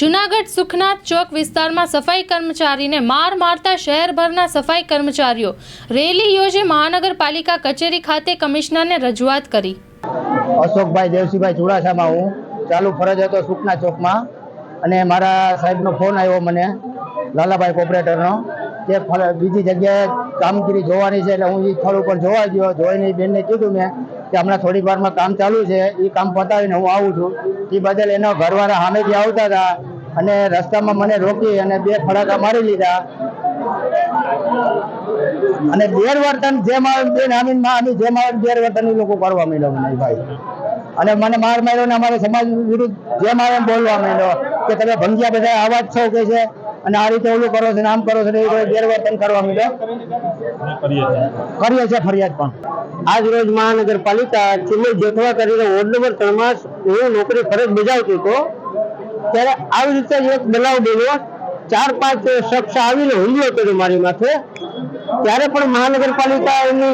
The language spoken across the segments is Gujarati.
જુનાગઢ સુખનાથ ચોક વિસ્તારમાં સફાઈ કર્મચારીને માર મારતા શહેરભરના સફાઈ કર્મચારીઓ રેલી યોજી મહાનગરપાલિકા કચેરી ખાતે કમિશનરને રજૂઆત કરી. અશોકભાઈ દેવસીભાઈ ચુડાસામાં હું. ચાલુ ફરજ હતો સુખના ચોકમાં અને મારા સાહેબનો ફોન આવ્યો મને, લાલાભાઈ કોપરેટરનો, કે બીજી જગ્યાએ કામગીરી જોવાની છે એટલે હું એ સ્થળ ઉપર જોવા ગયો. જોઈને બેનને કીધું મેં કે હમણાં થોડીક વારમાં કામ ચાલુ છે એ કામ પતાવીને હું આવું છું. એ બદલ એનો ઘરવાળા સામેથી આવતા હતા અને રસ્તામાં મને રોકી અને બે ફડાકા મારી લીધા. અને ગેરવર્તન જેમ આવે બેન આમીનમાં આમી જેમ આવે ગેરવર્તન લોકો કરવા માંડ્યો મને ભાઈ. અને મને માર માર્યો ને અમારે સમાજ વિરુદ્ધ જેમ આવે બોલવા માંડ્યો કે તમે ભંગિયા બધા આવાજ છો કે છે? અને આ રીતે ઓલું કરો છો નામ કરો છો એ રીતે ગેરવર્તન કરવા મળે કરીએ છે ફરિયાદ પણ. આજ રોજ મહાનગરપાલિકા ચિમલ જેઠવા કરીને વોર્ડ નંબર ત્રણમાં હું નોકરી ફરજ બજાવતો હતો ત્યારે આવી રીતે એક બનાવ બન્યો. ચાર પાંચ શખ્સ આવીને હુમલો કર્યો મારી માથે. ત્યારે પણ મહાનગરપાલિકા એમની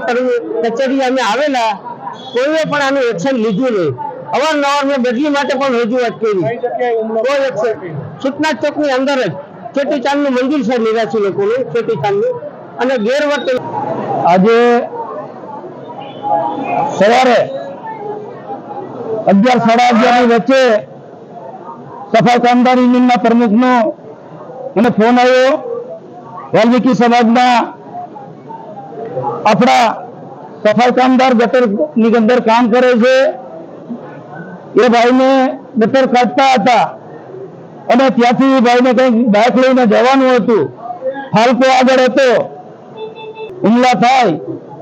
કચેરી અમે આવેલા. કોઈએ પણ આનું એક્શન લીધું નહીં. અવારનવાર મેં બદલી માટે પણ રજૂઆત કરી. કોઈ એક્શન ચોક ચોકની અંદર જ. ચેટી ચાંદનું મંદિર છે નિરાશી લોકોનું ચેટી ચાંદનું અને ગેરવર્તન આજે સવારે અગિયાર સાડા અગિયારની વચ્ચે સફાઈ કામદાર યુનિયનના પ્રમુખનો મને ફોન આવ્યો. વાલ્મીકી સમાજના આપણા સફાઈ કામદાર ગટરની અંદર કામ કરે છે. એ ભાઈને ગટર કાઢતા હતા. અને ત્યાંથી ભાઈને કંઈક બાઇક લઈને જવાનું હતું. ફાલકો આગળ હતો. હુમલા થાય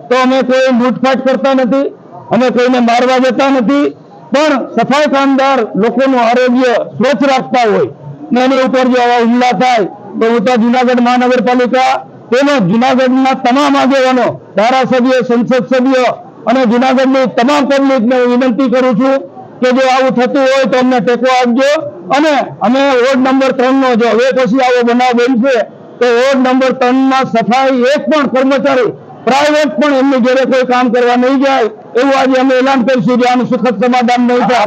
તો અમે કોઈ લૂંટફાટ કરતા નથી, અમે કોઈને મારવા જતા નથી. પણ સફાઈ કામદાર લોકોનું આરોગ્ય સ્વચ્છ રાખતા હોય ને એની ઉપર જો આવા હુમલા થાય, તો હું જુનાગઢ મહાનગરપાલિકા તેમજ જુનાગઢના તમામ આગેવાનો, ધારાસભ્ય, સંસદ સભ્ય અને જુનાગઢની તમામ પબ્લિકને હું વિનંતી કરું છું કે જો આવું થતું હોય તો અમને ટેકો આપજો. અને અમે વોર્ડ નંબર ત્રણ નો જો હવે પછી આવો બનાવ છે તો વોર્ડ નંબર ત્રણમાં સફાઈ એક પણ કર્મચારી પ્રાઇવેટ પણ એમની જોડે કોઈ કામ કરવા નહીં જાય, એવું આજે અમે એલાન કરીશું જે આનું સુખદ સમાધાન નહીં થાય